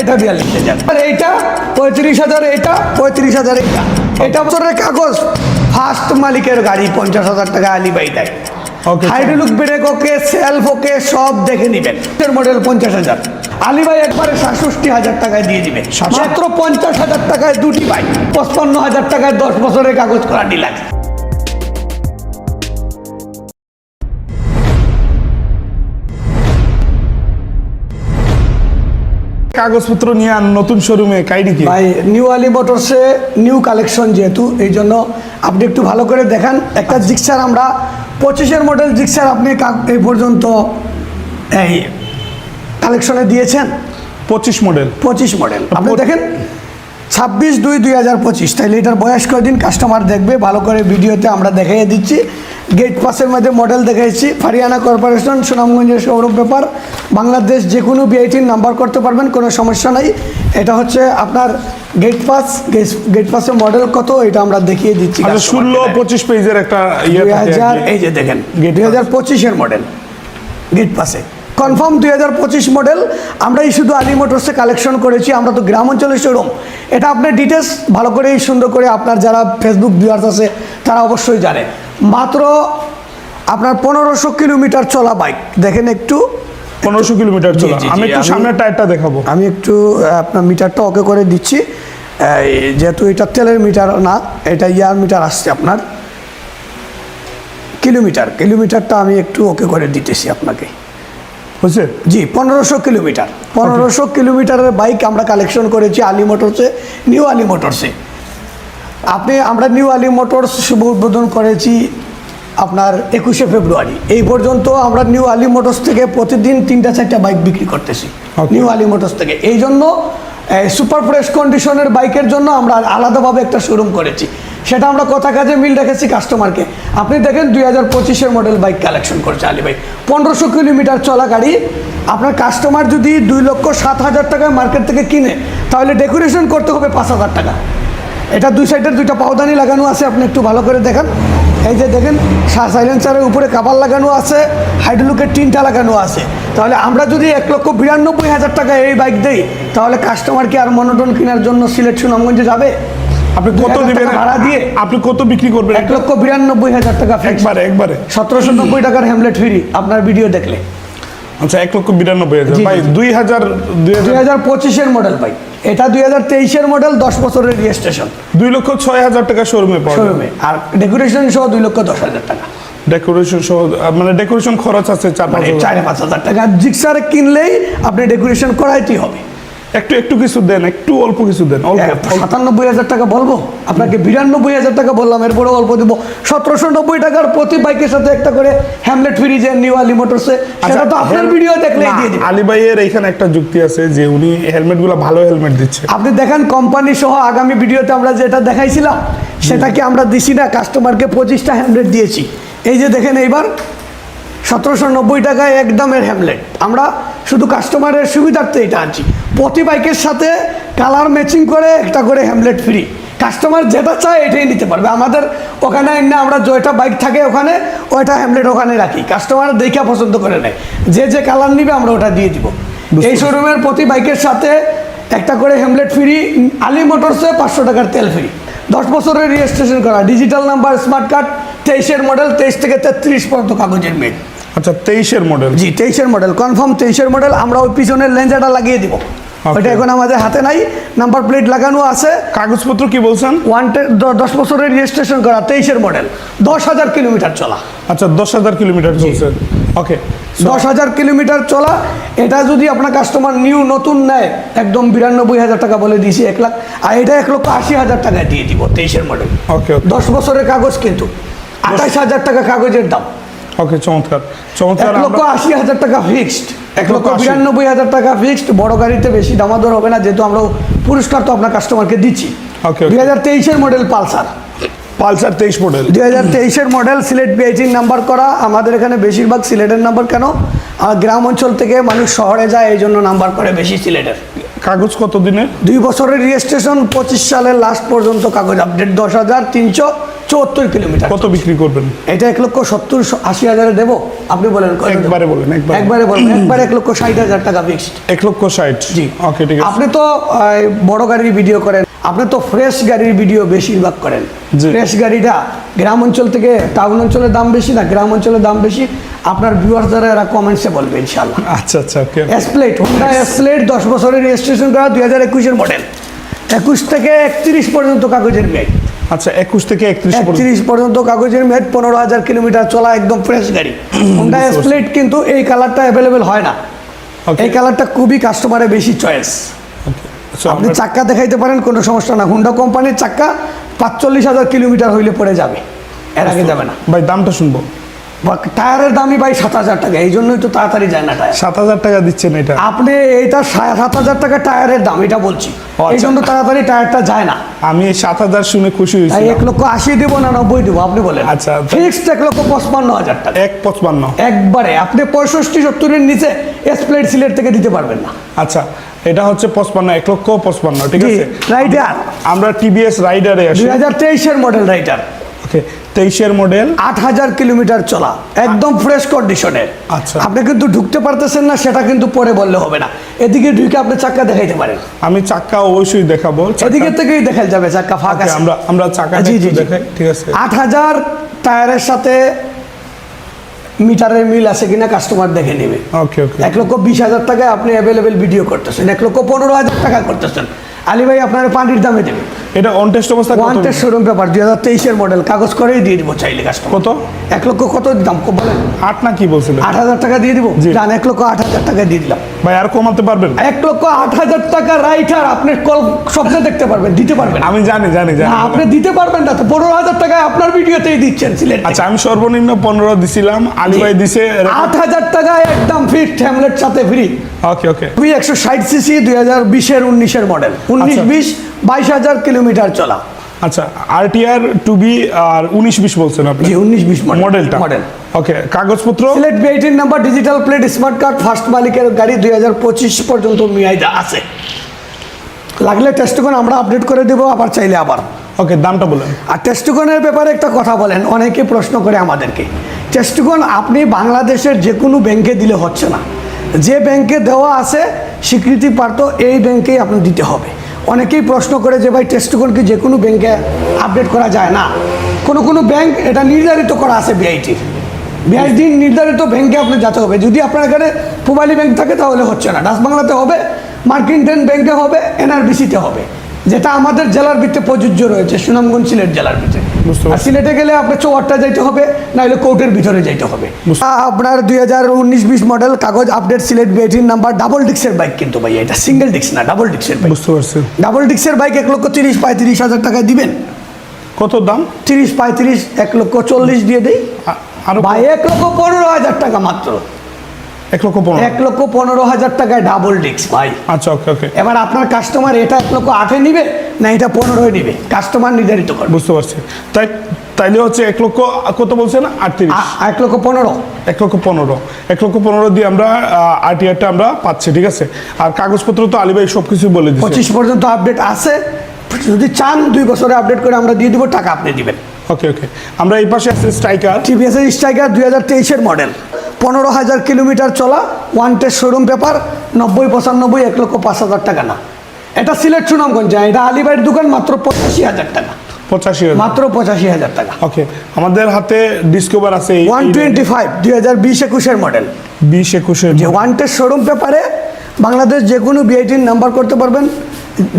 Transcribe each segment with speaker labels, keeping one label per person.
Speaker 1: এটা বিয়াল্লিশ হাজার আর এইটা পঁয়ত্রিশ হাজার এটা পঁয়ত্রিশ হাজার এটা। এটা বছরের কাগজ। ফার্স্ট মালিকের গাড়ি পঞ্চাশ হাজার টাকা আলিবাই দেয়। Hydraulic brake okay self okay সব দেখে নেবেন। এর মডেল পঞ্চাশ হাজার। আলিবাই একবারে সাতষট্টি হাজার টাকায় দিয়ে দিবে মাত্র পঞ্চাশ হাজার টাকায় দুটি বাইক পঁচপান্ন হাজার টাকায় দশ বছরের কাগজ করা ডিলাক্স
Speaker 2: কাগজপত্র নিয়ে আন নতুন শোরুমে কাইডি কি?
Speaker 1: ভাই নিউ আলি মোটরসে নিউ কালেকশন যেহেতু এই জন্য আপনি একটু ভালো করে দেখান। একটা জিক্সার আমরা পঁচিশের মডেল জিক্সার আপনি এই পর্যন্ত এই কালেকশনে দিয়েছেন?
Speaker 2: পঁচিশ মডেল
Speaker 1: পঁচিশ মডেল আপনি দেখেন? ছাব্বিশ দুই দুই হাজার পঁচিশ। তাইলে এটার বয়স কয়দিন? কাস্টমার দেখবে ভালো করে ভিডিওতে আমরা দেখাইয়ে দিচ্ছি। গেট পাসের মধ্যে মডেল দেখাইছি। ফারিয়ানা কর্পোরেশন সুনামগঞ্জের সৌরভ ব্যাপার। বাংলাদেশ যে কোনো বিআইটির নাম্বার করতে পারবেন কোনো সমস্যা নাই। এটা হচ্ছে আপনার গেট পাস গেট পাসের মডেল কত? এটা আমরা দেখিয়ে দিচ্ছি
Speaker 2: আচ্ছা ষোলো পঁচিশ পেজের একটা ইয়ে
Speaker 1: দুই হাজার এই যে দেখেন দুই হাজার পঁচিশের মডেল গেট পাসে কনফার্ম দুই হাজার পঁচিশ মডেল আমরা এই শুধু আলি মোটরসে কালেকশন করেছি আমরা তো গ্রাম অঞ্চলের শোরুম এটা আপনার ডিটেলস ভালো করেই সুন্দর করে আপনার যারা ফেসবুক ভিউয়ার্স আছে তারা অবশ্যই জানে। মাত্র আপনার পনেরোশো কিলোমিটার চলা বাইক দেখেন একটু
Speaker 2: পনেরোশো কিলোমিটার চলা। আমি একটু সামনের টায়ারটা দেখাবো।
Speaker 1: আমি একটু আপনার মিটারটা ওকে করে দিচ্ছি। যেহেতু এটা তেলের মিটার না এটা ইয়ার মিটার আসছে আপনার। কিলোমিটার কিলোমিটারটা আমি একটু ওকে করে দিতেছি আপনাকে।
Speaker 2: বুঝছে
Speaker 1: জি পনেরোশো কিলোমিটার। পনেরোশো কিলোমিটারের বাইক আমরা কালেকশন করেছি আলি মোটরসে নিউ আলি মোটরসে আপনি আমরা নিউ আলি মোটরস শুভ উদ্বোধন করেছি আপনার একুশে ফেব্রুয়ারি। এই পর্যন্ত আমরা নিউ আলি মোটরস থেকে প্রতিদিন তিনটা চারটা বাইক বিক্রি করতেছি। নিউ আলি মোটরস থেকে। এই জন্য সুপার ফ্রেশ কন্ডিশনের বাইকের জন্য আমরা আলাদাভাবে একটা শোরুম করেছি। সেটা আমরা কথা কাজে মিল রেখেছি কাস্টমারকে আপনি দেখেন দুই হাজার পঁচিশের মডেল বাইক কালেকশন করছে আলী ভাই। পনেরোশো কিলোমিটার চলা গাড়ি, আপনার কাস্টমার যদি দুই লক্ষ সাত হাজার টাকায় মার্কেট থেকে কিনে, তাহলে ডেকোরেশন করতে হবে পাঁচ হাজার টাকা। এটা দুই সাইডের দুইটা পাওদানি লাগানো আছে, আপনি একটু ভালো করে দেখেন। এই যে দেখেন সাইলেন্সারের উপরে কাবার লাগানো আছে হাইড্রোলুকের টিনটা লাগানো আছে। তাহলে আমরা যদি এক লক্ষ বিরানব্বই হাজার টাকা এই বাইক দেই, তাহলে কাস্টমার কি আর মনোটন কেনার জন্য সিলেট সুনামগঞ্জে যাবে?
Speaker 2: আপনি কত দিবেন
Speaker 1: ভাড়া দিয়ে
Speaker 2: আপনি কত বিক্রি করবেন?
Speaker 1: এক লক্ষ বিরানব্বই হাজার টাকা
Speaker 2: একবারে একবারে।
Speaker 1: সতেরোশো নব্বই টাকার হ্যামলেট ফ্রি আপনার ভিডিও দেখলে।
Speaker 2: আচ্ছা এক লক্ষ বিরানব্বই হাজার। ভাই। দুই হাজার দুই হাজার
Speaker 1: পঁচিশের মডেল বাইক এটা দুই হাজার তেইশের মডেল দশ বছরের রেজিস্ট্রেশন
Speaker 2: দুই লক্ষ ছয় হাজার টাকা শোরুমে
Speaker 1: শোরুমে আর ডেকোরেশন সহ দুই লক্ষ দশ হাজার টাকা।
Speaker 2: ডেকোরেশন সহ মানে ডেকোরেশন খরচ আছে চার পাঁচ
Speaker 1: মানে চার পাঁচ হাজার টাকা। জিক্সার কিনলেই আপনি ডেকোরেশন করাইতেই হবে।
Speaker 2: একটু একটু কিছু দেন একটু অল্প কিছু দেন অল্প
Speaker 1: সাতানব্বই হাজার টাকা বলব? আপনাকে বিরানব্বই হাজার টাকা বললাম এরপরে অল্প দিব। সতেরোশো নব্বই টাকার প্রতি বাইকের সাথে একটা করে হ্যামলেট ফ্রি যে নিউ আলি মোটরসে সেটা তো আপনার ভিডিও
Speaker 2: না,
Speaker 1: দিয়ে দিবে।
Speaker 2: আলী ভাইয়ের এখানে একটা যুক্তি আছে যে উনি হেলমেটগুলো ভালো হেলমেট দিচ্ছে।
Speaker 1: আপনি দেখেন কোম্পানি সহ আগামী ভিডিওতে আমরা যেটা দেখাইছিলাম সেটাকে আমরা দিছি না? কাস্টমারকে পঁচিশটা হ্যামলেট দিয়েছি। এই যে দেখেন এইবার সতেরোশো নব্বই টাকায় একদমের হ্যামলেট আমরা শুধু কাস্টমারের সুবিধার্থে এটা আনছি। প্রতি বাইকের সাথে কালার ম্যাচিং করে একটা করে হ্যামলেট ফ্রি কাস্টমার যেটা চায় এটাই নিতে পারবে। আমাদের ওখানে না আমরা যেটা বাইক থাকে ওখানে ওইটা হ্যামলেট ওখানে রাখি। কাস্টমার দেখা পছন্দ করে নেয়। যে যে কালার নিবে আমরা ওটা দিয়ে দিব। এই শোরুমের প্রতি বাইকের সাথে একটা করে হ্যামলেট ফ্রি আলি মোটরসে পাঁচশো টাকার তেল ফ্রি দশ বছরের রেজিস্ট্রেশন করা। ডিজিটাল নাম্বার স্মার্ট কার্ড তেইশের মডেল তেইশ থেকে তেত্রিশ পর্যন্ত কাগজের মেড
Speaker 2: আচ্ছা তেইশের মডেল
Speaker 1: জি তেইশের মডেল কনফার্ম তেইশের মডেল আমরা ওই পিছনের লেঞ্জাটা লাগিয়ে দিব। ওইটা এখন আমাদের হাতে নাই। নাম্বার প্লেট লাগানো আছে।
Speaker 2: কাগজপত্র কি বলছেন?
Speaker 1: ওয়ান দশ বছরের রেজিস্ট্রেশন করা তেইশের মডেল দশ হাজার কিলোমিটার চলা।
Speaker 2: আচ্ছা দশ হাজার কিলোমিটার চলছে। ওকে
Speaker 1: দশ হাজার কিলোমিটার চলা। এটা যদি আপনার কাস্টমার নিউ নতুন নেয় একদম বিরানব্বই হাজার টাকা বলে দিয়েছি এক লাখ। আর এটা এক লক্ষ আশি হাজার টাকা দিয়ে দিব তেইশের মডেল
Speaker 2: ওকে ওকে
Speaker 1: দশ বছরের কাগজ কিন্তু। আঠাশ হাজার টাকা কাগজের দাম।
Speaker 2: ওকে চমৎকার। চমৎকার
Speaker 1: এক লক্ষ আশি হাজার টাকা ফিক্সড এক লক্ষ। বিরানব্বই হাজার টাকা ফিক্সড বড় গাড়িতে বেশি দামাদর হবে না যেহেতু আমরা পুরস্কার তো আপনার কাস্টমারকে দিচ্ছি।
Speaker 2: Okay.
Speaker 1: দুই হাজার তেইশের মডেল পালসার।
Speaker 2: পালসার তেইশ মডেল
Speaker 1: দুই হাজার তেইশের মডেল সিলেট বিআইটির নাম্বার করা। আমাদের এখানে বেশিরভাগ সিলেটের নাম্বার কেন? আর গ্রাম অঞ্চল থেকে মানুষ শহরে যায় এই জন্য নাম্বার করে বেশি সিলেটের।
Speaker 2: কাগজ কত দিনের
Speaker 1: দুই বছরের রেজিস্ট্রেশন পঁচিশ সালের লাস্ট পর্যন্ত কাগজ আপডেট দশ হাজার তিনশো। চুয়াত্তর কিলোমিটার।
Speaker 2: কত বিক্রি করবেন?
Speaker 1: এটা এক লক্ষ সত্তর আশি হাজারে দেবো। আপনি বলেন
Speaker 2: একবারে বলেন একবারে।
Speaker 1: একবারে বলবেন একবারে এক লক্ষ ষাট হাজার টাকা ফিক্সড
Speaker 2: এক লক্ষ ষাট?
Speaker 1: জি।
Speaker 2: ওকে ঠিক আছে।
Speaker 1: আপনি তো বড় গাড়ির ভিডিও করেন। আপনি তো ফ্রেশ গাড়ির ভিডিও বেশিরভাগ করেন। ফ্রেশ গাড়িটা গ্রাম অঞ্চল থেকে টাউন অঞ্চলের দাম বেশি না গ্রাম অঞ্চলের দাম বেশি। আপনার ভিউয়ার্স দ্বারা এরা কমেন্টসে বলবে ইনশাল্লাহ
Speaker 2: আচ্ছা আচ্ছা ওকে
Speaker 1: এসপ্লেট হোন্ডা এসপ্লেট দশ বছরের রেজিস্ট্রেশন করা দুই হাজার একুশের মডেল একুশ থেকে একত্রিশ পর্যন্ত কাগজের মেয়াদ
Speaker 2: আচ্ছা একুশ থেকে একত্রিশ পর্যন্ত।
Speaker 1: কাগজের মেয়াদ পনেরো হাজার কিলোমিটার চলা একদম ফ্রেশ গাড়ি। হোন্ডা স্প্লিট কিন্তু এই কালারটা অ্যাভেলেবেল হয় না. এই কালারটা খুবই কাস্টমারের বেশি চয়েস. আপনি চাক্কা দেখাইতে পারেন কোনো সমস্যা না। হুন্ডা কোম্পানির চাক্কা পাঁচচল্লিশ হাজার কিলোমিটার হইলে পড়ে যাবে। এর আগে যাবে না।
Speaker 2: ভাই দামটা শুনব।
Speaker 1: টায়ারের দামই ভাই সাত হাজার টাকা এই জন্যই তো তাড়াতাড়ি যায় না টায়ার।
Speaker 2: সাত হাজার টাকা দিচ্ছেন এটা।
Speaker 1: আপনি এইটা সাত হাজার টাকা টায়ারের দাম এটা বলছি।
Speaker 2: ও, আচ্ছা।
Speaker 1: এই জন্য তাড়াতাড়ি টায়ারটা যায় না।
Speaker 2: আমি সাত হাজার শুনে খুশি হয়েছি
Speaker 1: এক লক্ষ আশি দেবো না নব্বই দেবো আপনি বলেন।
Speaker 2: আচ্ছা,
Speaker 1: ফিক্সড এক লক্ষ পঁচপান্ন হাজার টাকা।
Speaker 2: এক পঁচপান্ন।
Speaker 1: একবারে আপনি পঁয়ষট্টি সত্তরের নিচে এসপ্লেট সিলেট থেকে দিতে পারবেন না।
Speaker 2: আচ্ছা এটা হচ্ছে পঁচপান্ন এক লক্ষ পঁচপান্ন ঠিক আছে?
Speaker 1: রাইডার
Speaker 2: আমরা টিভিএস রাইডারে
Speaker 1: দুই হাজার তেইশের মডেল রাইডার
Speaker 2: ওকে তেইশের মডেল
Speaker 1: আট হাজার কিলোমিটার চলা একদম ফ্রেশ কন্ডিশনের
Speaker 2: আচ্ছা।
Speaker 1: আপনি কিন্তু ঢুকতে পারতেছেন না সেটা কিন্তু পরে বললে হবে না। এদিকে ঢুকে আপনি চাক্কা দেখাইতে পারেন।
Speaker 2: আমি চাক্কা অবশ্যই দেখাবো
Speaker 1: এদিকে থেকেই দেখাই যাবে চাক্কা ফাঁকা
Speaker 2: আমরা আমরা চাকা
Speaker 1: জি জি জি।
Speaker 2: দেখাই ঠিক আছে।
Speaker 1: আট হাজার টায়ারের সাথে মিটারের মিল আছে কিনা কাস্টমার দেখে নেবে।
Speaker 2: ওকে ওকে।
Speaker 1: এক লক্ষ বিশ হাজার টাকায় আপনি অ্যাভেলেবেল ভিডিও করতেছেন এক লক্ষ পনেরো হাজার টাকা করতেছেন। আলী ভাই আপনার পানির দামে দেবে।
Speaker 2: এটা অন টেস্ট অবস্থা কত?
Speaker 1: ওয়ান্টেড শোরুম পেপার দুই হাজার তেইশের মডেল কাগজ করেই দিয়ে দিব চাইলে কাস্টমার
Speaker 2: কত?
Speaker 1: এক লক্ষ কত দাম? কো বলেন।
Speaker 2: আট না কি বলছিলেন
Speaker 1: আট হাজার টাকা দিয়ে দিব। যান এক লক্ষ আট হাজার টাকা দিয়ে দিলাম।
Speaker 2: ভাই আর কমাতে পারবেন?
Speaker 1: এক লক্ষ আট হাজার টাকা রাইটার আপনি কল স্বপ্নে দেখতে পারবেন দিতে পারবেন।
Speaker 2: আমি জানি জানি জানি।
Speaker 1: আপনি দিতে পারবেন না তো পনেরো হাজার টাকা আপনার ভিডিওতেই দিচ্ছেন সিলেট।
Speaker 2: আচ্ছা আমি সর্বনিম্ন পনেরো দিছিলাম। আলী ভাই দিছে
Speaker 1: আট হাজার টাকা একদম ফিক্সড হ্যামলেট সাথে ফ্রি
Speaker 2: ওকে ওকে
Speaker 1: দুই একশো ষাট সিসি দুই হাজার বিশের উনিশের মডেল উনিশ
Speaker 2: আচ্ছা।
Speaker 1: বিশ বাইশ হাজার কিলোমিটার চলা।
Speaker 2: আচ্ছা আরটিআর টু বি আর উনিশ বিশ বলছেন আপনি?
Speaker 1: জি উনিশ বিশ
Speaker 2: মডেলটা
Speaker 1: মডেল
Speaker 2: ওকে কাগজপত্র?
Speaker 1: Sylhet B eighteen number digital plate smart card first মালিকের গাড়ি দুই হাজার পঁচিশ পর্যন্ত মেয়াদ আছে। লাগলে টেস্টকন আমরা আপডেট করে দেবো আবার চাইলে আবার।
Speaker 2: ওকে দামটা বলেন।
Speaker 1: আর টেস্টকনের ব্যাপারে একটা কথা বলেন অনেকে প্রশ্ন করে আমাদেরকে। টেস্টকন আপনি বাংলাদেশের যে কোনো ব্যাংকে দিলে হচ্ছে না। যে ব্যাংকে দেওয়া আছে স্বীকৃতি প্রাপ্ত এই ব্যাংকেই আপনি দিতে হবে। অনেকেই প্রশ্ন করে যে ভাই টেস্টকন কি যে কোনো ব্যাংকে আপডেট করা যায় না? কোনো কোনো ব্যাংক এটা নির্ধারিত করা আছে বিআইটির বিআইটি নির্ধারিত ব্যাংকে আপনি যেতে হবে। যদি আপনার এখানে পুবালি ব্যাংক থাকে তাহলে হচ্ছে না। ডাস বাংলাতে হবে মার্কিন ব্যাংকে হবে এনআরবিসিতে হবে। যেটা আমাদের জেলার ভিতরে প্রযোজ্য রয়েছে সুনামগঞ্জ সিলেট জেলার ভিতরে। আর। সিলেটে গেলে আপনার চৌহাট্টা যাইতে হবে নাহলে কোর্টের ভিতরে যাইতে হবে। আপনার দুই হাজার উনিশ বিশ মডেল কাগজ আপডেট সিলেট বিআইটির নাম্বার ডাবল ডিক্সের বাইক কিন্তু ভাই এটা সিঙ্গেল ডিক্স না ডাবল ডিক্সের বাইক
Speaker 2: বুঝতে পারছি।
Speaker 1: ডাবল ডিক্সের বাইক এক লক্ষ তিরিশ পঁয়ত্রিশ হাজার টাকায় দিবেন।
Speaker 2: কত দাম?
Speaker 1: তিরিশ পঁয়ত্রিশ এক লক্ষ চল্লিশ দিয়ে দেই।
Speaker 2: আরও
Speaker 1: ভাই এক লক্ষ পনেরো হাজার টাকা মাত্র।
Speaker 2: এক লক্ষ পনেরো।
Speaker 1: এক লক্ষ পনেরো হাজার টাকায় ডাবল ডিক্স ভাই।
Speaker 2: আচ্ছা ওকে ওকে।
Speaker 1: এবার আপনার কাস্টমার এটা এক লক্ষ আটে নিবে না এটা পনেরোয় নিবে? কাস্টমার নির্ধারিত করবে।
Speaker 2: বুঝতে পারছি। তাই তাইলে হচ্ছে এক লক্ষ কত বলছেন? আটত্রিশ।
Speaker 1: এক লক্ষ পনেরো।
Speaker 2: এক লক্ষ পনেরো। এক লক্ষ পনেরো দিয়ে আমরা আরটিআরটা আমরা পাচ্ছি ঠিক আছে? আর কাগজপত্র তো আলী ভাই সব কিছু বলে দিচ্ছে
Speaker 1: পঁচিশ পর্যন্ত আপডেট আছে। যদি চান দুই বছরে আপডেট করে আমরা দিয়ে দিব টাকা আপনি দিবেন।
Speaker 2: ওকে ওকে আমরা এই পাশে আছে স্ট্রাইকার
Speaker 1: টিভিএস এর স্ট্রাইকার দুই হাজার তেইশের মডেল পনেরো হাজার কিলোমিটার চলা ওয়ান টেস্ট শোরুম পেপার নব্বই পঁচানব্বই এক লক্ষ পাঁচ হাজার টাকা না। এটা সিলেট সুনামগঞ্জ এটা আলিবাইয়ের দোকান মাত্র পঁচাশি হাজার টাকা।
Speaker 2: পঁচাশি
Speaker 1: মাত্র পঁচাশি হাজার টাকা।
Speaker 2: ওকে আমাদের হাতে ডিসকভার আছে
Speaker 1: ওয়ান টোয়েন্টি ফাইভ দুই হাজার বিশ একুশের মডেল
Speaker 2: বিশ একুশের
Speaker 1: যে ওয়ান টেস্ট শোরুম পেপারে বাংলাদেশ যে কোনো বিআইটির নাম্বার করতে পারবেন।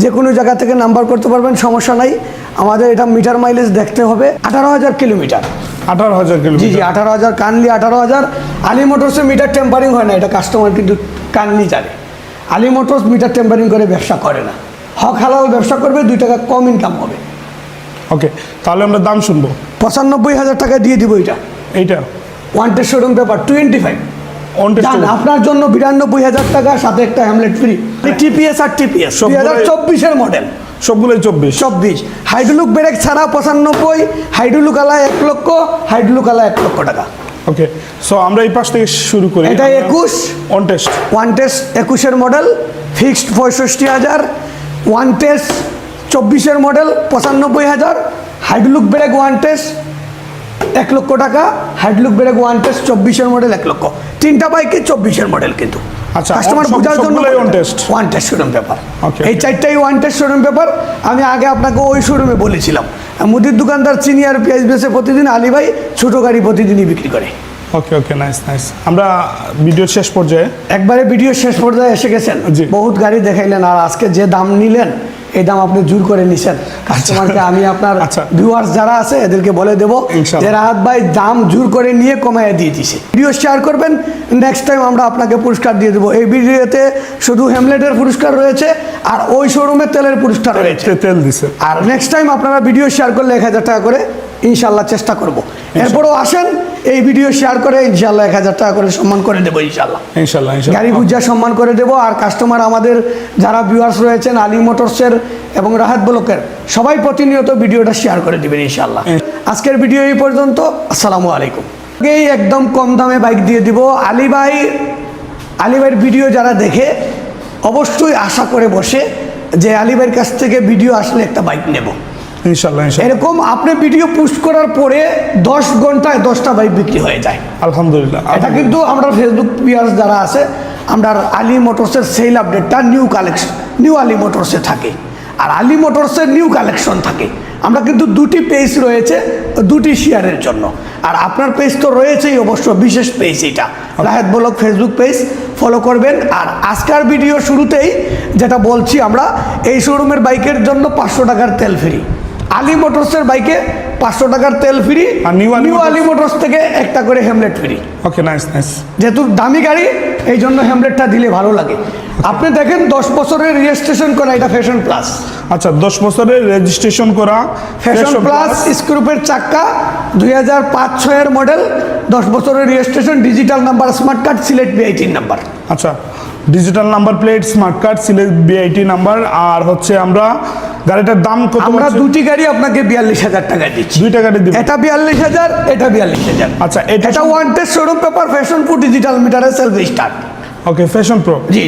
Speaker 1: যে কোনো জায়গা থেকে নাম্বার করতে পারবেন সমস্যা নাই। আমাদের এটা মিটার মাইলেজ দেখতে হবে। আঠারো হাজার কিলোমিটার।
Speaker 2: আঠারো হাজার
Speaker 1: জি জি আঠারো হাজার কানলি আঠারো হাজার। আলী মোটরসে মিটার টেম্পারিং হয় না এটা কাস্টমার কিন্তু কানলি জানে। আলী মোটরস মিটার টেম্পারিং করে ব্যবসা করে না। হক হালাল ব্যবসা করবে দুই টাকা কম ইনকাম হবে।
Speaker 2: ওকে তাহলে আমরা দাম শুনব।
Speaker 1: পঁচানব্বই হাজার টাকা দিয়ে দিব এটা।
Speaker 2: এইটা।
Speaker 1: One test showroom paper twenty five আপনার জন্য বিরানব্বই হাজার টাকা সাথে একটা হ্যামলেট ফ্রি টিপিএস আর টিপিএস দুই হাজার চব্বিশের মডেল
Speaker 2: সবগুলোই চব্বিশ।
Speaker 1: চব্বিশ। হাইড্রোলুক ব্রেক ছাড়া পঁচানব্বই হাইড্রোলুক আলা এক লক্ষ হাইড্রোলুক আলা এক লক্ষ টাকা।
Speaker 2: ওকে সো আমরা এই পাশ থেকে শুরু করি।
Speaker 1: এটা একুশ।
Speaker 2: অন টেস্ট
Speaker 1: ওয়ান টেস্ট একুশের মডেল ফিক্সড পঁয়ষট্টি হাজার। ওয়ান টেস্ট চব্বিশের মডেল পঁচানব্বই হাজার। হাইড্রোলুক ব্রেক ওয়ান টেস্ট এক লক্ষ টাকা হাইড্রোলুক ব্রেক ওয়ান টেস্ট চব্বিশের মডেল এক লক্ষ। তিনটা বাইকে চব্বিশের মডেল কিন্তু।
Speaker 2: আচ্ছা,
Speaker 1: কাস্টমার বোঝার জন্য
Speaker 2: one test?
Speaker 1: One test showroom paper এই চারটাই ওয়ান টেস্ট শোরুম পেপার আমি আগে আপনাকে ওই শোরুমে বলেছিলাম। মুদির দোকানদার চিনিয়ার পেঁয়াজ বেসে প্রতিদিন আলী ভাই ছোটো গাড়ি প্রতিদিনই বিক্রি করে।
Speaker 2: ওকে ওকে নাইস নাইস আমরা ভিডিওর শেষ পর্যায়ে
Speaker 1: একবারে ভিডিও শেষ পর্যায়ে এসে গেছেন। বহুত গাড়ি দেখাইলেন আর আজকে যে দাম নিলেন এই দাম আপনি জোর করে নিছেন। কাস্টমারকে আমি আপনার
Speaker 2: আচ্ছা।
Speaker 1: ভিউয়ার্স যারা আছে এদেরকে বলে দেবো
Speaker 2: যারা
Speaker 1: যে রাহাত ভাই দাম জোর করে নিয়ে কমায় দিয়ে দিছে। ভিডিও শেয়ার করবেন নেক্সট টাইম আমরা আপনাকে পুরস্কার দিয়ে দেবো। এই ভিডিওতে শুধু হ্যামলেটের পুরস্কার রয়েছে আর ওই শোরুমে তেলের পুরস্কার রয়েছে।
Speaker 2: তেল দিছে।
Speaker 1: আর নেক্সট টাইম আপনারা ভিডিও শেয়ার করলে এক হাজার টাকা করে ইনশাল্লাহ চেষ্টা করব। এরপরও আসেন এই ভিডিও শেয়ার করে ইনশাল্লাহ এক হাজার টাকা করে সম্মান করে দেবো ইনশাল্লাহ
Speaker 2: ইনশাল্লাহ
Speaker 1: গাড়ি বুঝা সম্মান করে দেব আর কাস্টমার আমাদের যারা ভিউয়ার্স রয়েছেন আলী মোটরসের এবং রাহাত ব্লকের সবাই প্রতিনিয়ত ভিডিওটা শেয়ার করে দিবেন ইনশাল্লাহ আজকের ভিডিও এই পর্যন্ত আসসালামু আলাইকুম। এই একদম কম দামে বাইক দিয়ে দিব। আলী ভাই আলী ভাইয়ের ভিডিও যারা দেখে অবশ্যই আশা করে বসে যে আলী ভাইয়ের কাছ থেকে ভিডিও আসলে একটা বাইক নেব।
Speaker 2: ইনশাল্লাহ
Speaker 1: এরকম আপনি ভিডিও পোস্ট করার পরে দশ ঘন্টায় দশটা বাইক বিক্রি হয়ে যায়।
Speaker 2: আলহামদুলিল্লাহ
Speaker 1: এটা কিন্তু আমরা ফেসবুক পিয়ার্স যারা আছে আমরা আলী মোটরসের সেল আপডেটটা নিউ কালেকশন নিউ আলী মোটরসে থাকে। আর আলী মোটরসের নিউ কালেকশন থাকে। আমরা কিন্তু দুটি পেজ রয়েছে দুটি শেয়ারের জন্য। আর আপনার পেজ তো রয়েছেই অবশ্য বিশেষ পেজ এটা। রাহেত বলক ফেসবুক পেজ ফলো করবেন। আর আজকের ভিডিও শুরুতেই যেটা বলছি আমরা এই শোরুমের বাইকের জন্য পাঁচশো টাকার তেল ফ্রি আলী মোটরসের বাইকে পাঁচশো টাকার তেল ফ্রি
Speaker 2: আর নিউ
Speaker 1: নিউ আলী মোটরস থেকে একটা করে হেমলেট ফ্রি
Speaker 2: ওকে নাইস নাইস
Speaker 1: যেহেতু দামি গাড়ি এই জন্য হ্যামলেটটা দিলে ভালো লাগে। আপনি দেখেন দশ বছরের রেজিস্ট্রেশন করা এটা ফ্যাশন প্লাস
Speaker 2: আচ্ছা দশ বছরের রেজিস্ট্রেশন করা
Speaker 1: ফ্যাশন প্লাস স্ক্রুপের চাক্কা দুই হাজার পাঁচ ছয়ের মডেল দশ বছরের registration digital number smart card Sylhet বিআইটির number
Speaker 2: আচ্ছা digital number plate smart card Sylhet BIT number আর হচ্ছে আমরা গাড়িটার দাম কত
Speaker 1: আমরা দুটি গাড়ি আপনাকে বিয়াল্লিশ হাজার টাকায় দিচ্ছি।
Speaker 2: দুইটা গাড়ি দিব।
Speaker 1: এটা বিয়াল্লিশ হাজার এটা বিয়াল্লিশ হাজার।
Speaker 2: আচ্ছা, এটা
Speaker 1: এটা one test showroom paper Passion food digital মিটারের self start
Speaker 2: okay Passion pro
Speaker 1: জি।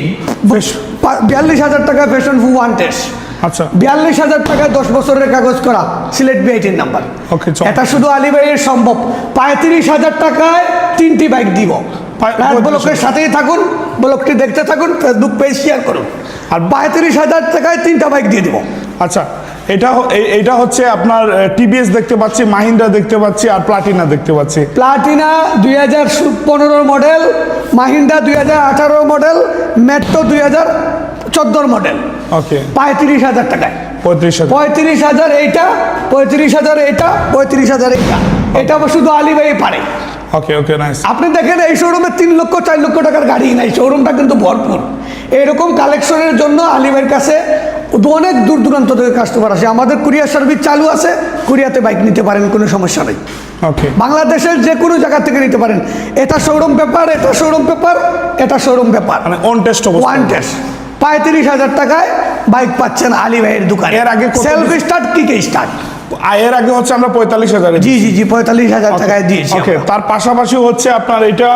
Speaker 1: বিয়াল্লিশ হাজার টাকা ফ্যাশন ফু ওয়ান টেস্ট
Speaker 2: আচ্ছা।
Speaker 1: বিয়াল্লিশ হাজার টাকায় দশ বছরের কাগজ করা সিলেট বিআইটির নাম্বার
Speaker 2: ওকে।
Speaker 1: এটা শুধু আলিবাইয়ের সম্ভব। পঁয়ত্রিশ হাজার টাকায় তিনটি বাইক দিব। ব্লকের সাথেই থাকুন ব্লকটি দেখতে থাকুন ফেসবুক পেজ শেয়ার করুন। আর পঁয়ত্রিশ হাজার টাকায় তিনটা বাইক দিয়ে দেবো।
Speaker 2: আচ্ছা এটা এইটা হচ্ছে আপনার টিভিএস দেখতে পাচ্ছি মাহিন্দ্রা দেখতে পাচ্ছি আর প্লাটিনা দেখতে পাচ্ছি।
Speaker 1: প্লাটিনা দুই হাজার পনেরো মডেল মাহিন্দ্রা দুই হাজার আঠারো মডেল মেট্রো দুই হাজার চোদ্দোর মডেল
Speaker 2: ওকে
Speaker 1: পঁয়ত্রিশ হাজার টাকায়।
Speaker 2: পঁয়ত্রিশ হাজার।
Speaker 1: পঁয়ত্রিশ হাজার এইটা পঁয়ত্রিশ হাজার এইটা পঁয়ত্রিশ হাজার এইটা। এটা শুধু আলিবাই পারে।
Speaker 2: ওকে ওকে নাইস
Speaker 1: আপনি দেখেন এই শোরুমে তিন লক্ষ চার লক্ষ টাকার গাড়ি নাই। শোরুমটা কিন্তু ভরপুর। এরকম কালেকশনের জন্য আলিমের কাছে অনেক দূর দূরান্ত থেকে কাস্টমার আসে। আমাদের কুরিয়ার সার্ভিস চালু আছে কুরিয়াতে বাইক নিতে পারেন কোনো সমস্যা নেই।
Speaker 2: ওকে
Speaker 1: বাংলাদেশের যে কোনো জায়গা থেকে নিতে পারেন। এটা শোরুম পেপার এটা শোরুম পেপার এটা শোরুম পেপার
Speaker 2: মানে অন টেস্ট
Speaker 1: ওয়ান টেস্ট পঁয়ত্রিশ হাজার টাকায় বাইক পাচ্ছেন আলী ভাইয়ের দোকানে।
Speaker 2: এর আগে
Speaker 1: সেলফ স্টার্ট কিকে স্টার্ট
Speaker 2: আর এর আগে হচ্ছে আমরা পঁয়তাল্লিশ হাজার
Speaker 1: জি জি জি পঁয়তাল্লিশ হাজার টাকায় দিয়েছি
Speaker 2: ওকে তার পাশাপাশি হচ্ছে আপনার এটা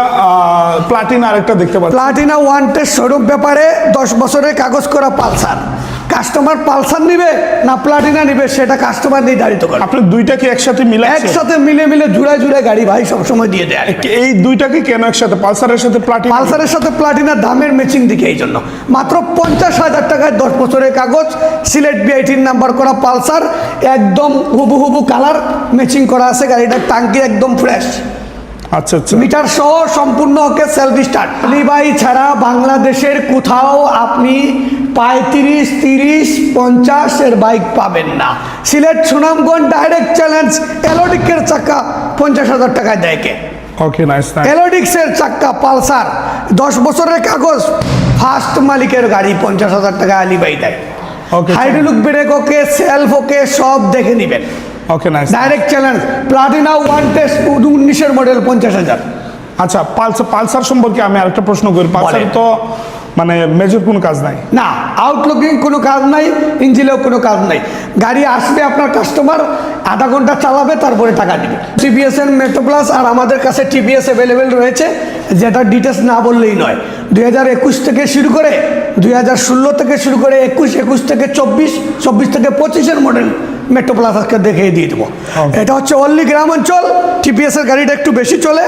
Speaker 2: প্লাটিনা আরেকটা দেখতে পাচ্ছি।
Speaker 1: প্লাটিনা ওয়ান টেস্ট শোরুম ব্যাপারে দশ বছরের কাগজ করা পালসার। কাস্টমার পালসার নিবে না প্লাটিনা নিবে সেটা কাস্টমার নির্ধারিত করে।
Speaker 2: আপনি দুইটাকে একসাথে মিলে
Speaker 1: একসাথে মিলে মিলে জুড়ায় জুড়ায় গাড়ি ভাই সবসময় দিয়ে দেয়
Speaker 2: এই দুইটাকে কেন একসাথে? পালসারের সাথে প্লাটিনা
Speaker 1: পালসারের সাথে প্লাটিনার দামের ম্যাচিং দিকে এই জন্য। মাত্র পঞ্চাশ হাজার টাকায় দশ বছরের কাগজ সিলেট বিআইটির নাম্বার করা পালসার একদম হুবু হুবু কালার ম্যাচিং করা আছে গাড়িটার টাঙ্কি একদম ফ্রেশ
Speaker 2: আচ্ছা আচ্ছা।
Speaker 1: মিটার সহ সম্পূর্ণ ওকে সেলফ স্টার্ট আলিবাই ছাড়া বাংলাদেশের কোথাও আপনি পঁয়ত্রিশ তিরিশ পঞ্চাশের বাইক পাবেন না। সিলেট সুনামগঞ্জ ডাইরেক্ট চ্যালেঞ্জ এলোডিকের চাক্কা পঞ্চাশ হাজার টাকায় দেয় কে?
Speaker 2: ওকে নাইস
Speaker 1: এলোডিক্সের চাক্কা পালসার দশ বছরের কাগজ ফার্স্ট মালিকের গাড়ি পঞ্চাশ হাজার টাকা আলিবাই দেয়।
Speaker 2: Okay,
Speaker 1: hydraulic brake okay self okay সব দেখে নেবেন।
Speaker 2: Okay nice
Speaker 1: direct challenge Platina one test উনিশের মডেল পঞ্চাশ হাজার।
Speaker 2: আচ্ছা পালসার পালসার সম্পর্কে আমি আরেকটা প্রশ্ন করি। পালসার। তো মানে মেজর কোনো কাজ নাই।
Speaker 1: না আউটলুকিং কোনো কাজ নাই ইঞ্জিনেও কোনো কাজ নাই। গাড়ি আসবে আপনার কাস্টমার আধা ঘণ্টা চালাবে তারপরে টাকা দিবে। টিভিএস এর মেট্রো প্লাস আর আমাদের কাছে টিভিএস অ্যাভেলেবেল রয়েছে যেটা ডিটেলস না বললেই নয়। দুই থেকে শুরু করে দুই হাজার ষোলো থেকে শুরু করে একুশ একুশ থেকে চব্বিশ চব্বিশ থেকে পঁচিশের মডেল মেট্রো প্লাস আজকে দেখিয়ে দিয়ে দেবো। এটা হচ্ছে অনলি গ্রাম অঞ্চল টিপিএসের গাড়িটা একটু বেশি চলে।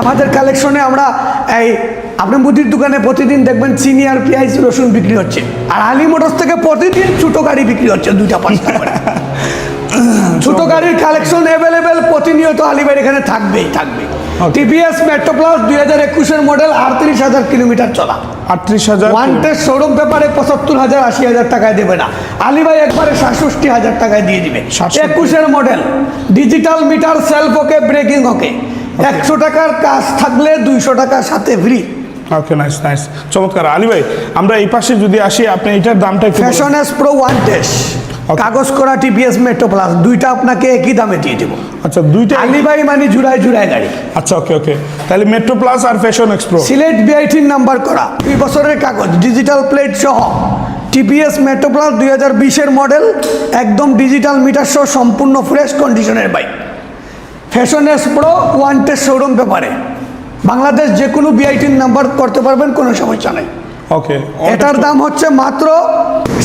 Speaker 1: আমাদের কালেকশনে আমরা এই আপনি মুদির দোকানে প্রতিদিন দেখবেন সিনিয়র পেঁয়াজ রসুন বিক্রি হচ্ছে। আর আলী মোটরস থেকে প্রতিদিন ছোটো গাড়ি বিক্রি হচ্ছে দুইটা পাঁচটা করে। ছোট গাড়ির কালেকশন অ্যাভেলেবেল প্রতিনিয়ত আলিবাইর এখানে থাকবেই থাকবে. টিপিএস মেট্রো প্লাস দুই হাজার একুশের মডেল আটত্রিশ হাজার কিলোমিটার চলা।
Speaker 2: আটত্রিশ হাজার
Speaker 1: ওয়ান টেস্ট শোরুম পেপারে পঁচাত্তর হাজার আশি হাজার টাকায় দেবে না। আলিবাই একবারে সাতষট্টি হাজার টাকায় দিয়ে দিবে। একুশের model digital meter self okay braking okay একশো টাকার কাজ থাকলে দুইশো টাকার সাথে ফ্রি
Speaker 2: ওকে নাইস নাইস চমৎকার। আলী ভাই আমরা এই পাশে যদি আসি আপনি এটার দামটা
Speaker 1: Passion S pro one
Speaker 2: Okay.
Speaker 1: কাগজ করা টিপিএস মেট্রো প্লাস দুইটা আপনাকে একই দামে দিয়ে দেবো।
Speaker 2: আচ্ছা দুইটা
Speaker 1: আলিবাই মানে জুড়ায় জুড়ায় গাড়ি।
Speaker 2: আচ্ছা ওকে ওকে তাহলে মেট্রো প্লাস আর ফ্যাশন এক্সপ্রো
Speaker 1: সিলেট বিআইটির নাম্বার করা। দুই বছরের কাগজ ডিজিটাল প্লেট সহ। টিপিএস মেট্রো প্লাস দুই হাজার বিশের মডেল একদম ডিজিটাল মিটার সহ সম্পূর্ণ ফ্রেশ কন্ডিশনের bike Passion S pro one test showroom পেপারে বাংলাদেশ যে কোনো বিআইটির নাম্বার করতে পারবেন কোনো সমস্যা নেই।
Speaker 2: ওকে
Speaker 1: এটার দাম হচ্ছে মাত্র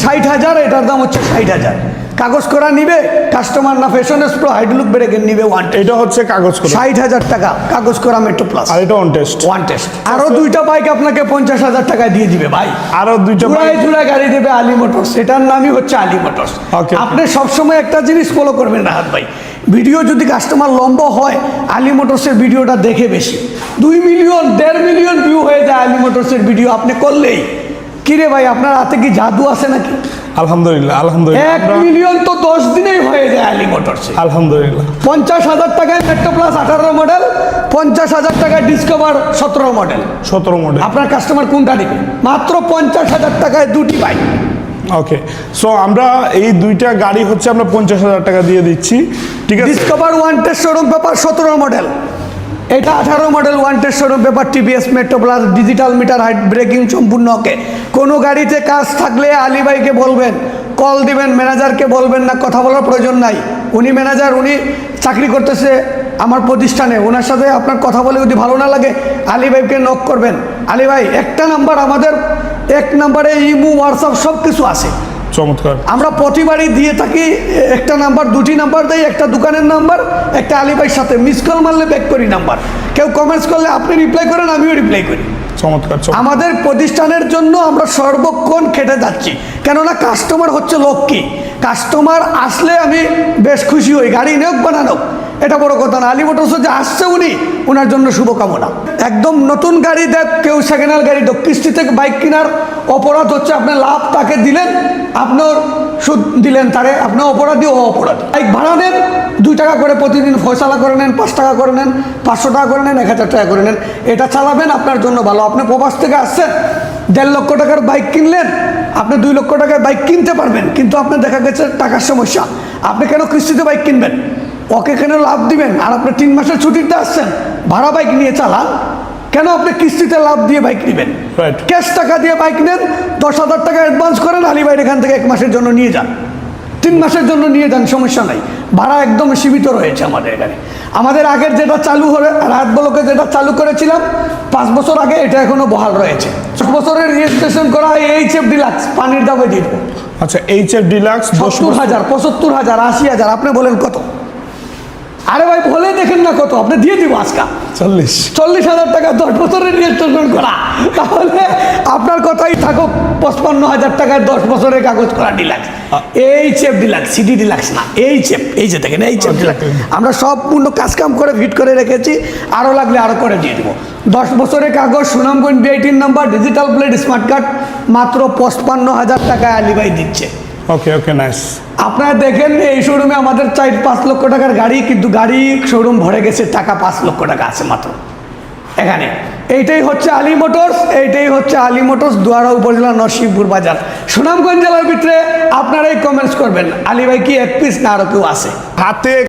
Speaker 1: ষাট হাজার এটার দাম হচ্ছে ষাট হাজার। কাগজ করা নিবে কাস্টমার না ফ্যাশন প্রো হাইড্রোলুক ব্রেকের নিবে ওয়ান
Speaker 2: এটা হচ্ছে কাগজ করে।
Speaker 1: ষাট হাজার টাকা কাগজ করা মেট্রো প্লাস
Speaker 2: আর এটা অন টেস্ট
Speaker 1: ওয়ান টেস্ট আরও দুইটা বাইক আপনাকে পঞ্চাশ হাজার টাকায় দিয়ে দিবে ভাই।
Speaker 2: আরও দুইটা
Speaker 1: জোড়ায় জোড়ায় গাড়ি দেবে আলী মোটরস এটার নামই হচ্ছে আলী মোটরস. আপনি সবসময় একটা জিনিস ফলো করবেন রাহাত ভাই। ভিডিও যদি কাস্টমার লম্বা হয় আলি মোটরসের ভিডিওটা দেখে বেশি। দুই মিলিয়ন দেড় মিলিয়ন ভিউ হয়ে যায় আলী মোটরসের ভিডিও আপনি করলেই। কিরে ভাই আপনার হাতে কি জাদু আছে নাকি?
Speaker 2: আলহামদুলিল্লাহ আলহামদুলিল্লাহ।
Speaker 1: এক মিলিয়ন তো দশ দিনেই হয়ে যায় আলী মোটরসে।
Speaker 2: আলহামদুলিল্লাহ।
Speaker 1: পঞ্চাশ হাজার টাকায় মেট্রো প্লাস আঠারো মডেল পঞ্চাশ হাজার টাকায় ডিসকভার সতেরো মডেল
Speaker 2: সতেরো মডেল
Speaker 1: আপনার কাস্টমার কোনটা নেবে? মাত্র পঞ্চাশ হাজার টাকায় দুটি বাইক
Speaker 2: ওকে সো আমরা এই দুইটা গাড়ি হচ্ছে আমরা পঞ্চাশ হাজার টাকা দিয়ে দিচ্ছি। ঠিক আছে?
Speaker 1: Discover one test showroom paper সতেরো মডেল এটা আঠারো model one test showroom paper TVS Metro plus digital meter height braking সম্পূর্ণ ওকে কোনো গাড়িতে কাজ থাকলে আলিবাইকে বলবেন কল দিবেন ম্যানেজারকে বলবেন না, কথা বলার প্রয়োজন নাই। উনি ম্যানেজার উনি চাকরি করতেছে আমার প্রতিষ্ঠানে। ওনার সাথে আপনার কথা বলে যদি ভালো না লাগে আলী ভাইকে নক করবেন। আলী ভাই একটা নাম্বার আমাদের এক নাম্বারে ইমু হোয়াটসঅ্যাপ সব কিছু আছে।
Speaker 2: চমৎকার।
Speaker 1: আমরা প্রতিবারই দিয়ে থাকি একটা নাম্বার দুটি নাম্বার দেয় একটা দোকানের নাম্বার একটা আলিবাইয়ের সাথে। মিস কল মারলে ব্যাক করি নাম্বার। কেউ কমেন্টস করলে আপনি রিপ্লাই করেন আমিও রিপ্লাই করি।
Speaker 2: চমৎকার
Speaker 1: আমাদের প্রতিষ্ঠানের জন্য আমরা সর্বক্ষণ খেটে যাচ্ছি। কেননা কাস্টমার হচ্ছে লক্ষ্মী কাস্টমার আসলে আমি বেশ খুশি হই, গাড়ি নেওক বানানো এটা বড় কথা না। আলী মোটরস যে আসছে উনি ওনার জন্য শুভকামনা। একদম নতুন গাড়ি দেখ, কেউ সেকেন্ড হ্যান্ড গাড়ি কিস্তি থেকে বাইক কেনার অপরাধ হচ্ছে, আপনার লাভ তাকে দিলেন, আপনার সুদ দিলেন তারে, আপনার অপরাধী ও অপরাধী। বাইক ভাড়া নেন দুই টাকা করে প্রতিদিন ফয়সালা করে নেন পাঁচ টাকা করে নেন পাঁচশো টাকা করে নেন এক হাজার টাকা করে নেন। এটা চালাবেন আপনার জন্য ভালো। আপনি প্রবাস থেকে আসছেন দেড় লক্ষ টাকার বাইক কিনলেন আপনি দুই লক্ষ টাকার বাইক কিনতে পারবেন কিন্তু আপনার দেখা গেছে টাকার সমস্যা। আপনি কেন কিস্তিতে বাইক কিনবেন? ওকে কেন লাভ দিবেন? আর আপনি তিন মাসের ছুটিতে আসছেন ভাড়া বাইক নিয়ে চালান। কেন আপনি কিস্তিতে লাভ দিয়ে বাইক নেবেন? ক্যাশ টাকা দিয়ে বাইক নেন দশ হাজার টাকা অ্যাডভান্স করেন আলিবাইয়ের এখান থেকে এক মাসের জন্য নিয়ে যান। তিন মাসের জন্য নিয়ে যান সমস্যা নাই। ভাড়া একদম সীমিত রয়েছে আমাদের এখানে। আমাদের আগের যেটা চালু হলে রাত বলকে যেটা চালু করেছিলাম পাঁচ বছর আগে এটা এখনও বহাল রয়েছে। পাঁচ বছরের রেজিস্ট্রেশন করা এইচ এফ ডিলাক্স পানির দামে দিব।
Speaker 2: আচ্ছা এইচ এফ ডিলাক্স
Speaker 1: সত্তর হাজার পঁচাত্তর হাজার আশি হাজার আপনি বলেন কত? আরে ভাই বলে দেখেন না কত আপনি দিয়ে দিব আজকা।
Speaker 2: চল্লিশ।
Speaker 1: চল্লিশ হাজার টাকা দশ বছরের রেজিস্ট্রেশন করা। তাহলে আপনার কথাই থাকুক পঁচপান্ন হাজার টাকায় দশ বছরের কাগজ করা ডিলাক্স এই চেপ ডিলাক্স সিডি ডিলাক্স না এই চেপ এই যে দেখেন এই চেপ ডিলাক্স আমরা সব পূর্ণ কাজকাম করে ফিট করে রেখেছি আরও লাগলে আরও করে দিয়ে দেবো। দশ বছরের কাগজ Sunamganj বিআইটির number digital plate smart card মাত্র পঁচপান্ন হাজার টাকায় আলিবাই দিচ্ছে।
Speaker 2: ওকে ওকে নাইস
Speaker 1: আপনারা দেখেন এই শোরুমে আমাদের চার পাঁচ লক্ষ টাকার গাড়ি কিন্তু গাড়ি শোরুম ভরে গেছে টাকা পাঁচ লক্ষ টাকা আছে মাত্র। এখানে এইটাই হচ্ছে আলী মোটরস এইটাই হচ্ছে আলী মোটরস দুয়ারা উপজেলা নরসিংপুর বাজার। সুনামগঞ্জ জেলার ভিতরে আপনারাই কমেন্টস করবেন আলী ভাই কি এক পিস না আরও কেউ আছে?
Speaker 2: হাতে